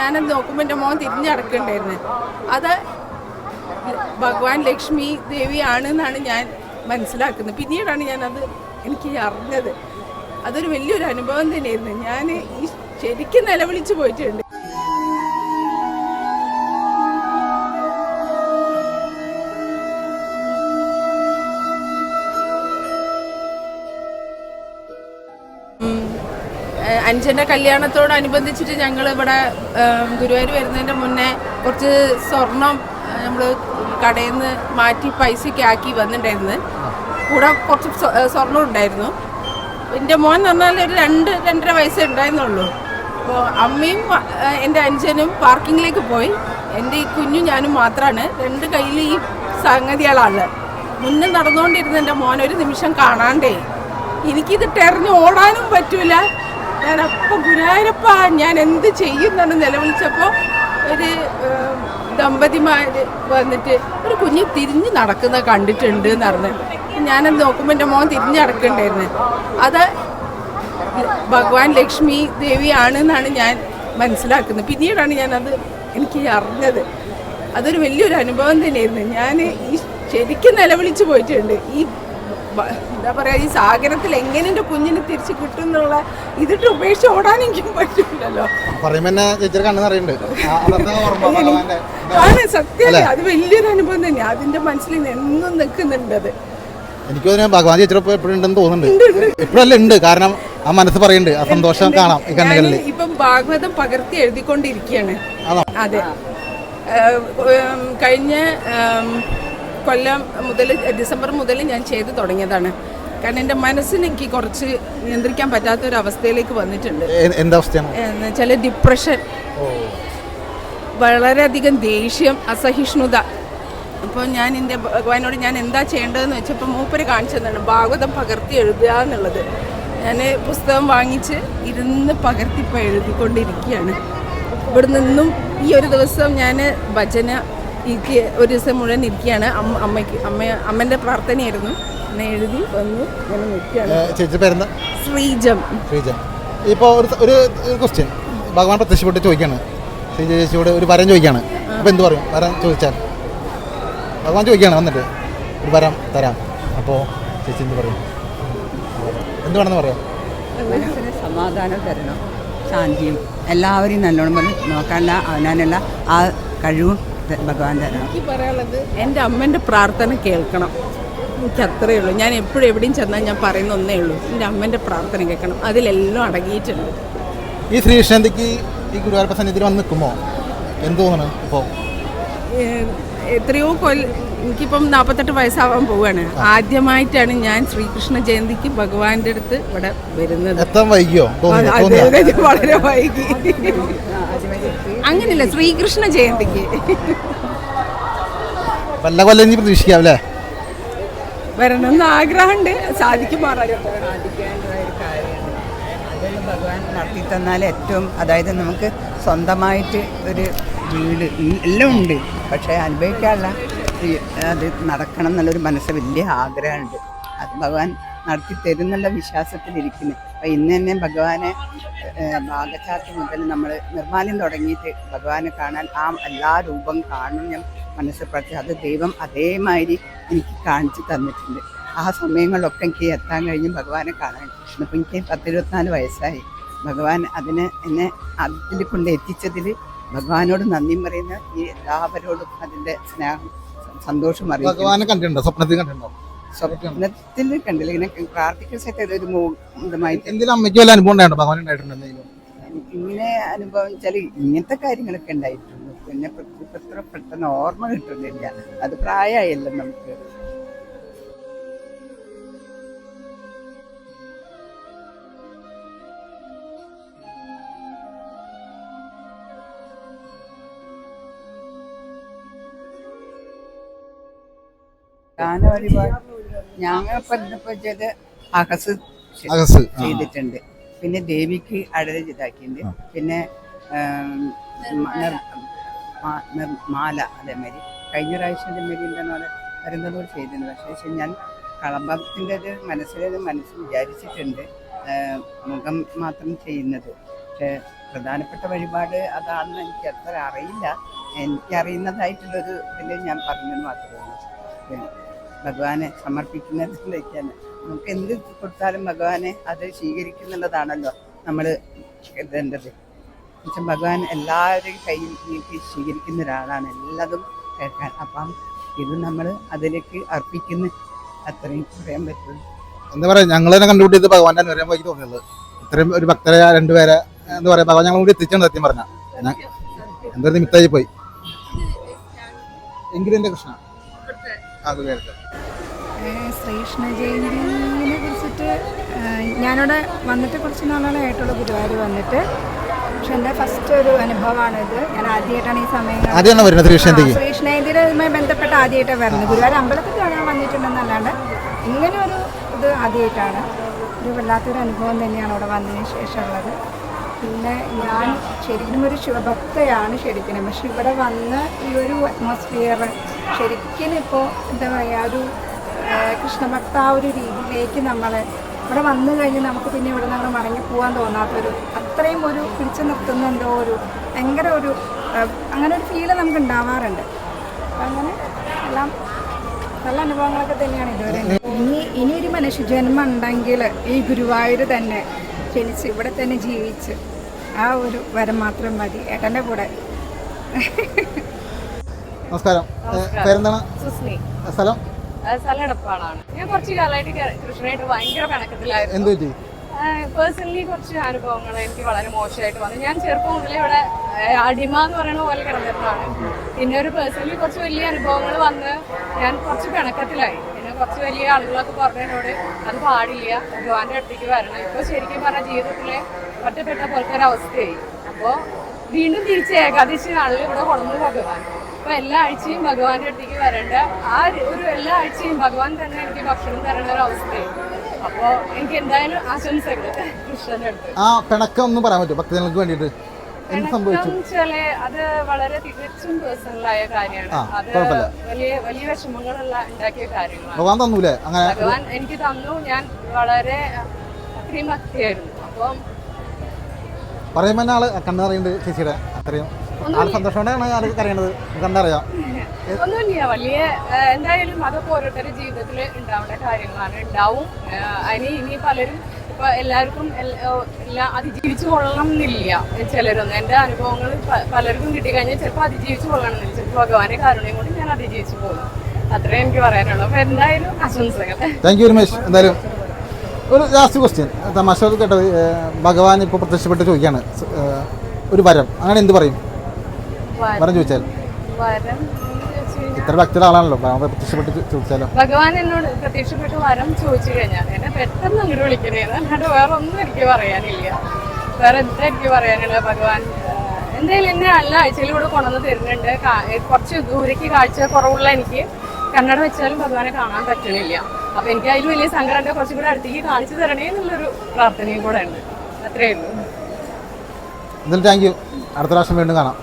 ഞാനത് നോക്കുമ്പോൾ എന്റെ മോൻ തിരിഞ്ഞടക്കണ്ടായിരുന്നു അത് ഭഗവാൻ ലക്ഷ്മി ദേവിയാണെന്നാണ് ഞാൻ മനസ്സിലാക്കുന്നത്. പിന്നീടാണ് ഞാനത് എനിക്ക് അറിഞ്ഞത്. അതൊരു വലിയൊരു അനുഭവം തന്നെയായിരുന്നു. ഞാൻ ഈ ശരിക്കും നിലവിളിച്ച് പോയിട്ടുണ്ട്. അഞ്ചന്റെ കല്യാണത്തോടനുബന്ധിച്ചിട്ട് ഞങ്ങൾ ഇവിടെ ഗുരുവായൂർ വരുന്നതിന്റെ മുന്നേ കുറച്ച് സ്വർണം നമ്മൾ കടയിൽ നിന്ന് മാറ്റി പൈസയ്ക്ക് ആക്കി വന്നിട്ടുണ്ടായിരുന്നു. കൂടെ കുറച്ച് സ്വ- സ്വർണം ഉണ്ടായിരുന്നു. എന്റെ മോൻ എന്ന് പറഞ്ഞാൽ ഒരു രണ്ട് രണ്ടര വയസ്സേ ഉണ്ടായിരുന്നുള്ളൂ. അപ്പോൾ അമ്മയും എന്റെ അഞ്ചനും പാർക്കിങ്ങിലേക്ക് പോയി. എന്റെ ഈ കുഞ്ഞും ഞാനും മാത്രമാണ് രണ്ട് കയ്യിൽ ഈ സംഗതികളാണ് മുന്നേ നടന്നുകൊണ്ടിരുന്ന എന്റെ മോൻ ഒരു നിമിഷം കാണാണ്ടേ. എനിക്കിത് ടെറിഞ്ഞ് ഓടാനും പറ്റൂല. ഞാൻ അപ്പം ഗുരുവായൂരപ്പ ഞാൻ എന്ത് ചെയ്യുന്നെന്ന് നിലവിളിച്ചപ്പോൾ ഒരു ദമ്പതിമാർ വന്നിട്ട് ഒരു കുഞ്ഞ് തിരിഞ്ഞ് നടക്കുന്ന കണ്ടിട്ടുണ്ട് എന്ന് പറഞ്ഞു. ഞാനത് നോക്കുമ്പോൾ എന്റെ മോൻ തിരിഞ്ഞ് നടക്കണ്ടായിരുന്നു. അത് ഭഗവാൻ ലക്ഷ്മി ദേവിയാണെന്നാണ് ഞാൻ മനസ്സിലാക്കുന്നത്. പിന്നീടാണ് ഞാനത് എനിക്ക് അറിഞ്ഞത്. അതൊരു വലിയൊരു അനുഭവം തന്നെയായിരുന്നു. ഞാൻ ഈ ശരിക്കും നിലവിളിച്ച് പോയിട്ടുണ്ട്. ഈ എന്താ പറയാ ഈ സാഗരത്തിൽ എങ്ങനെ എന്റെ കുഞ്ഞിനെ തിരിച്ച് കിട്ടും എന്നുള്ള ഇതിട്ട് ഉപേക്ഷിച്ച് ഓടാൻ എനിക്ക് പറ്റില്ലല്ലോ തന്നെ. ആണ് സത്യം. അത് വലിയൊരു അനുഭവം തന്നെയാണ് അതിന്റെ മനസ്സിൽ എന്നും നിൽക്കുന്നുണ്ട് അത്. എനിക്ക് തോന്നുന്നു ഭഗവാൻ ചേച്ചിയുടെ എപ്പോഴും ഉണ്ടെന്ന് തോന്നുന്നുണ്ട്. എപ്പോഴല്ല ഉണ്ട് കാരണം ആ മനസ്സ് പറയുന്നുണ്ട്. ആ സന്തോഷം കാണാം ഈ കണ്ണുകളിൽ. ഇപ്പം ഭാഗവതം പകർത്തി എഴുതിക്കൊണ്ടിരിക്കുകയാണ്. അതെ. കഴിഞ്ഞ കൊല്ലം മുതൽ ഡിസംബർ മുതൽ ഞാൻ ചെയ്തു തുടങ്ങിയതാണ്. കാരണം എന്റെ മനസ്സിന് എനിക്ക് കുറച്ച് നിയന്ത്രിക്കാൻ പറ്റാത്ത ഒരു അവസ്ഥയിലേക്ക് വന്നിട്ടുണ്ട്. എ- എന്താ അവസ്ഥ എന്ന് വെച്ചാൽ ഡിപ്രഷൻ വളരെയധികം ദേഷ്യം അസഹിഷ്ണുത. അപ്പോൾ ഞാൻ എന്റെ ഭഗവാനോട് ഞാൻ എന്താ ചെയ്യേണ്ടതെന്ന് വെച്ചപ്പോൾ മൂപ്പര് കാണിച്ചു തന്നാണ് ഭാഗവതം പകർത്തി എഴുതുക എന്നുള്ളത്. ഞാൻ പുസ്തകം വാങ്ങിച്ച് ഇരുന്ന് പകർത്തിപ്പോൾ എഴുതിക്കൊണ്ടിരിക്കുകയാണ്. ഇവിടെ നിന്നും ഈ ഒരു ദിവസം ഞാൻ ഭജന എനിക്ക് ഒരു ദിവസം മുഴുവൻ ഇരിക്കുകയാണ് അമ്മ അമ്മയ്ക്ക് അമ്മ അമ്മന്റെ പ്രാർത്ഥനയായിരുന്നു. എന്നെ എഴുതി വന്നു ഇങ്ങനെ നിൽക്കുകയാണ്. ചേച്ചി പേരെന്താ? ശ്രീജം. ശ്രീജം. ഇപ്പോൾ ഒരു ഒരു ക്വസ്റ്റ്യൻ ഭഗവാൻ പ്രത്യക്ഷപ്പെട്ട് ചോദിക്കുകയാണ് ശ്രീജ ചേച്ചിയോട് ഒരു വരം ചോദിക്കുകയാണ് അപ്പോൾ എന്ത് പറയും? വരം ചോദിച്ചാൽ? ഭഗവാൻ ചോദിക്കുകയാണ് വന്നിട്ട്. ഒരു വരം തരാം. അപ്പോൾ ചേച്ചി എന്ത് പറയും? എന്ത് വേണമെന്ന് പറയാം? മനസ്സിന് സമാധാനം തരണം. ശാന്തിയും. എല്ലാവരെയും നല്ലോണം പറഞ്ഞ്. നോക്കാനുള്ള അവനാനുള്ള ആ കഴിവും ഭഗവാന്റെ തരണം എനിക്ക് പറയാനുള്ളത് എന്റെ അമ്മന്റെ പ്രാർത്ഥന കേൾക്കണം. എനിക്ക് അത്രയേ ഉള്ളൂ. ഞാൻ എപ്പോഴും എവിടെയും ചെന്നാൽ ഞാൻ പറയുന്ന ഒന്നേ ഉള്ളൂ. എന്റെ അമ്മന്റെ പ്രാർത്ഥന കേൾക്കണം. അതിലെല്ലാം അടങ്ങിയിട്ടുണ്ട്. ഈ ശ്രീകൃഷ്ണന്തിക്ക് ഈ ഗുരുവായൂരപ്പ സന്നിധിയിൽ വന്ന് നിൽക്കുമോ? എന്തോന്നാണ് ഇപ്പോൾ എത്രയോ കൊല്ല എനിക്കിപ്പം നാൽപ്പത്തെട്ട് വയസ്സാവാൻ പോവുകയാണ് ആദ്യമായിട്ടാണ് ഞാൻ ശ്രീകൃഷ്ണ ജയന്തിക്ക് ഭഗവാന്റെ അടുത്ത് ഇവിടെ വരുന്നത്. എത്താൻ വൈകിയോ? വളരെ വൈകി. അങ്ങനെയല്ല ശ്രീകൃഷ്ണ ജയന്തിക്ക്. വല്ല കൊല്ലം ഇനി പ്രതീക്ഷിക്കാം അല്ലേ? വരണമെന്ന് ആഗ്രഹമുണ്ട്. സാധിക്കുമാറാണ് ഭഗവാൻ നടത്തി തന്നാൽ ഏറ്റവും അതായത് നമുക്ക് സ്വന്തമായിട്ട് ഒരു വീട് എല്ലാം ഉണ്ട്. പക്ഷേ അനുഭവിക്കാനുള്ള അത് നടക്കണം എന്നുള്ളൊരു മനസ്സ് വലിയ ആഗ്രഹമുണ്ട്. അത് ഭഗവാൻ നടത്തി തരും എന്നുള്ള അപ്പം ഇന്ന് തന്നെ ഭഗവാനെ ഭാഗചാർത്ത് മുതൽ നമ്മൾ നിർമ്മാല്യം തുടങ്ങിയിട്ട് ഭഗവാനെ കാണാൻ ആ എല്ലാ രൂപം കാണും ഞാൻ മനസ്സിൽ പ്രതി അത് ദൈവം അതേമാതിരി എനിക്ക് കാണിച്ചു തന്നിട്ടുണ്ട്. ആ സമയങ്ങളിലൊക്കെ എനിക്ക് എത്താൻ കഴിഞ്ഞ് ഭഗവാനെ കാണാൻ. ഇന്നിപ്പോൾ എനിക്ക് പത്തിരുപത്തിനാല് വയസ്സായി. ഭഗവാൻ അതിന് എന്നെ അതിൽ കൊണ്ട് എത്തിച്ചതിൽ ഭഗവാനോട് നന്ദി പറയുന്ന. ഈ എല്ലാവരോടും അതിന്റെ സ്നേഹം സന്തോഷം അറിയാം ഭഗവാനെ കണ്ടിട്ടുണ്ടോ? സ്വപ്നത്തിൽ കണ്ടിട്ടുണ്ടോ? സ്വപ്നത്തിൽ കണ്ടില്ല. ഇങ്ങനെ പ്രാർത്ഥിക്കുന്ന സ്ഥലത്ത് ഒരു എന്തെങ്കിലും അമ്മയ്ക്ക് വല്ല അനുഭവം ഉണ്ടായിട്ടുണ്ടോ? ഭഗവാൻ ഉണ്ടായിട്ടുണ്ട് എന്തെങ്കിലും? ഇങ്ങനെ അനുഭവം ഇങ്ങനത്തെ കാര്യങ്ങളൊക്കെ ഉണ്ടായിട്ടുണ്ട്. പിന്നെ ഇത്ര പെട്ടെന്ന് ഓർമ്മ കിട്ടുന്നില്ല. അത് പ്രായമായല്ലോ നമുക്ക്. ഗാനപരിപാടി ഞങ്ങളിപ്പോ ഇന്നിപ്പോ ചെയ്ത് അഹസ് അഹസ് ചെയ്തിട്ടുണ്ട്. പിന്നെ ദേവിക്ക് അടര ഇതാക്കിയിട്ടുണ്ട്. പിന്നെ മാല അതേമാതിരി. കഴിഞ്ഞ പ്രാവശ്യം അതേമാതിരി എന്താണ് പറഞ്ഞാൽ വരുന്നതോട് ചെയ്തിരുന്നു. പക്ഷേ പക്ഷേ ഞാൻ കളമ്പത്തിന്റെ ഒരു മനസ്സിലത് മനസ്സിൽ വിചാരിച്ചിട്ടുണ്ട് മുഖം മാത്രം ചെയ്യുന്നത്. പക്ഷേ പ്രധാനപ്പെട്ട വഴിപാട് അതാണെന്ന് എനിക്ക് അത്ര അറിയില്ല. എനിക്കറിയുന്നതായിട്ടുള്ളൊരു ഇതിൽ ഞാൻ പറഞ്ഞു മാത്രമേ ഉള്ളൂ. ഭഗവാനെ സമർപ്പിക്കുന്നതിലേക്കാണ്. നമുക്ക് എന്ത് കൊടുത്താലും ഭഗവാനെ അത് സ്വീകരിക്കുന്നുള്ളതാണല്ലോ നമ്മൾ കരുതേണ്ടത് എന്നുവെച്ചാൽ ഭഗവാൻ എല്ലാവരുടെയും കയ്യിൽ നീട്ടി സ്വീകരിക്കുന്ന ഒരാളാണ് എല്ലാതും കേൾക്കാൻ. അപ്പം ഇത് നമ്മൾ അതിലേക്ക് അർപ്പിക്കുന്നു. അത്രയും പറയാൻ പറ്റുള്ളൂ. എന്താ പറയാ ഞങ്ങൾ തന്നെ കണ്ടുപിടിയത് ഭഗവാന്റെ അനുഗ്രഹം വൈകി തോന്നിയുള്ളത് ഇത്രയും ഒരു ഭക്തരെ രണ്ടുപേരെ എന്താ പറയാ ഭഗവാൻ ഞങ്ങൾ കൂടി എത്തിച്ചാണ് സത്യം പറഞ്ഞ. എന്തൊരു നിമിത്തായി പോയി. എങ്കിലും എന്റെ കൃഷ്ണ? ആ ഗുരുവായൂരത്തെ ശ്രീകൃഷ്ണ ജയന്തിനെ കുറിച്ചിട്ട് ഞാനിവിടെ വന്നിട്ട് കുറച്ച് നാളുകളായിട്ടുള്ള ഗുരുവായൂർ വന്നിട്ട് പക്ഷെ എന്റെ ഫസ്റ്റ് ഒരു അനുഭവമാണിത്. ഞാൻ ആദ്യമായിട്ടാണ് ഈ സമയം ആദ്യമാണ് വരുന്നത് ശ്രീകൃഷ്ണ ജയന്തിയുമായി ബന്ധപ്പെട്ട് ആദ്യമായിട്ടാണ് വരുന്നത്. ഗുരുവായൂർ അമ്പലത്തിൽ കാണാൻ വന്നിട്ടുണ്ടെന്നല്ലാണ്ട് ഇങ്ങനെ ഒരു ഇത് ആദ്യമായിട്ടാണ്. ഒരു വല്ലാത്തൊരു അനുഭവം തന്നെയാണ് അവിടെ വന്നതിന് ശേഷമുള്ളത്. പിന്നെ ഞാൻ ശരിക്കും ഒരു ശിവഭക്തയാണ് ശരിക്കും. പക്ഷെ ഇവിടെ വന്ന് ഈ ഒരു അറ്റ്മോസ്ഫിയർ ശരിക്കും ഇപ്പോൾ എന്താ പറയുക ഒരു കൃഷ്ണഭക്ത ആ ഒരു രീതിയിലേക്ക് നമ്മൾ ഇവിടെ വന്നു കഴിഞ്ഞ് നമുക്ക് പിന്നെ ഇവിടെ നിന്ന് മടങ്ങി പോകാൻ തോന്നാത്തൊരു അത്രയും ഒരു പിടിച്ചു നിർത്തുന്ന എന്തോ ഒരു ഭയങ്കര ഒരു അങ്ങനെ ഒരു ഫീൽ നമുക്ക് ഉണ്ടാവാറുണ്ട്. അങ്ങനെ എല്ലാം നല്ല അനുഭവങ്ങളൊക്കെ തന്നെയാണ് ഇതുവരെ. ഇനി ഇനിയൊരു മനുഷ്യജന്മം ഉണ്ടെങ്കിൽ ഈ ഗുരുവായൂർ തന്നെ ജനിച്ച് ഇവിടെ തന്നെ ജീവിച്ച് ആ ഒരു വരം മാത്രം മതി. ഏട്ടന്റെ കൂടെ. നമസ്കാരം. പേരെന്താണ്? സ്ഥലം? സ്ഥലം എടപ്പാളാണ്. ഞാൻ കുറച്ച് കാലമായിട്ട് കൃഷ്ണനായിട്ട് ഭയങ്കര കണക്കത്തിലായിരുന്നു എന്തു പറ്റി? പേഴ്സണലി കുറച്ച് അനുഭവങ്ങൾ എനിക്ക് വളരെ മോശമായിട്ട് വന്നു. ഞാൻ ചെറുപ്പം മുതലേ ഇവിടെ അടിമ എന്ന് പറയുന്ന പോലെ കിടന്നിട്ടാണ് പിന്നെ ഒരു പേഴ്സണലി കുറച്ച് വലിയ അനുഭവങ്ങൾ വന്ന് ഞാൻ കുറച്ച് പിണക്കത്തിലായി. പിന്നെ കുറച്ച് വലിയ ആളുകളൊക്കെ പറഞ്ഞതിനോട് അത് പാടില്ല ഭഗവാന്റെ അടുത്തേക്ക് വരണം. ഇപ്പോൾ ശരിക്കും പറഞ്ഞ ജീവിതത്തിലെ ഒറ്റപ്പെട്ട പോലത്തെ ഒരു അവസ്ഥയായി. അപ്പോൾ വീണ്ടും തിരിച്ച് ഏകാദശി നാളിൽ ഇവിടെ കൊണ്ടു ഭഗവാൻ. അപ്പൊ എല്ലാ ആഴ്ചയും ഭഗവാന്റെ അടുത്തേക്ക് വരേണ്ട ആ ഒരു- എല്ലാ ആഴ്ചയും ഭഗവാൻ തന്നെ എനിക്ക് ഭക്ഷണം തരണ ഒരു അവസ്ഥയായി. അപ്പോ എനിക്ക് എന്തായാലും ആശംസകൾ കൃഷ്ണന്റെ അടുത്ത്. ആ പിണക്കം ഒന്നും പറയാൻ പറ്റും. ഭക്തജനങ്ങൾക്ക് വേണ്ടിട്ട് എന്ത് സംഭവിച്ചു? വെച്ചാൽ അത് വളരെ തികച്ചും പേഴ്സണലായ കാര്യമാണ്. അത് വലിയ വലിയ വിഷമങ്ങളുള്ള ഉണ്ടാക്കിയ കാര്യമാണ് ഭഗവാൻ തന്നൂലേ? അങ്ങനെ ഭഗവാൻ എനിക്ക് തന്നു. ഞാൻ വളരെ അത്രയും ഭക്തിയായിരുന്നു. അപ്പം പറയുമ്പോൾ ആൾ കണ്ണറിയുണ്ട് ചേച്ചിയുടെ. അത്രയും. ആൾ സന്തോഷത്തോടെയാണ് ആൾ കരയണത്. കണ്ടറിയാം. ഒന്നുമില്ല വലിയ എന്തായാലും അതൊക്കെ ഓരോരുത്തരുടെ ജീവിതത്തിൽ ഉണ്ടാവേണ്ട കാര്യങ്ങളാണ് ഉണ്ടാവും. അതിന് ഇനി പലരും ഇപ്പൊ എല്ലാവർക്കും എല്ലാം അതിജീവിച്ചു കൊള്ളണം എന്നില്ല ചിലരൊന്നും. എന്റെ അനുഭവങ്ങൾ പലർക്കും കിട്ടിക്കഴിഞ്ഞാൽ ചിലപ്പോൾ അതിജീവിച്ചു കൊള്ളണം. എന്നില്ല ചിലപ്പോൾ ഭഗവാന്റെ കാരുണ്യം കൊണ്ട് ഞാൻ അതിജീവിച്ചു പോകും. അത്രേ എനിക്ക് പറയാനുള്ളൂ. അപ്പൊ എന്തായാലും ആശംസകൾ. താങ്ക് യു രമേശ് എന്തായാലും ഒരു ലാസ്റ്റ് ക്വസ്റ്റ്യൻ തമാശ കേട്ടത് ഭഗവാൻ ഇപ്പോൾ പ്രത്യക്ഷപ്പെട്ട് ചോദിക്കുകയാണ്. ഒരു വരം. അങ്ങനെ എന്ത് പറയും? വരം. ചോദിച്ചാൽ. വരം ഇത്ര ഭക്തിയുടെ ആളാണല്ലോ. ഭഗവാൻ പ്രത്യക്ഷപ്പെട്ട് ചോദിച്ചാലോ? ഭഗവാൻ എന്നോട് പ്രത്യക്ഷപ്പെട്ട് വരം ചോദിച്ചു കഴിഞ്ഞാൽ എന്നെ പെട്ടെന്ന് അങ്ങോട്ട് വിളിക്കണേ. അല്ലാണ്ട് വേറെ ഒന്നും എനിക്ക് പറയാനില്ല. വേറെ എന്താ എനിക്ക് പറയാനില്ല ഭഗവാൻ എന്തായാലും എന്നെ നല്ല ആഴ്ചയിലൂടെ കൂടെ കൊണ്ടുവന്ന് തരുന്നുണ്ട്. കുറച്ച് ദൂരേക്ക് കാഴ്ച കുറവുള്ള എനിക്ക് കണ്ണട വെച്ചാലും ഭഗവാനെ കാണാൻ പറ്റണില്ല. അപ്പൊ എനിക്ക് അതിൽ വലിയ സങ്കടം കുറച്ചും കൂടെ അടുത്തേക്ക് കാണിച്ചു തരണേ എന്നുള്ളൊരു പ്രാർത്ഥനയും കൂടെ ഉണ്ട്. അത്രയേ ഉള്ളൂ. എന്തായാലും താങ്ക് യു അടുത്ത പ്രാവശ്യം വീണ്ടും കാണാം.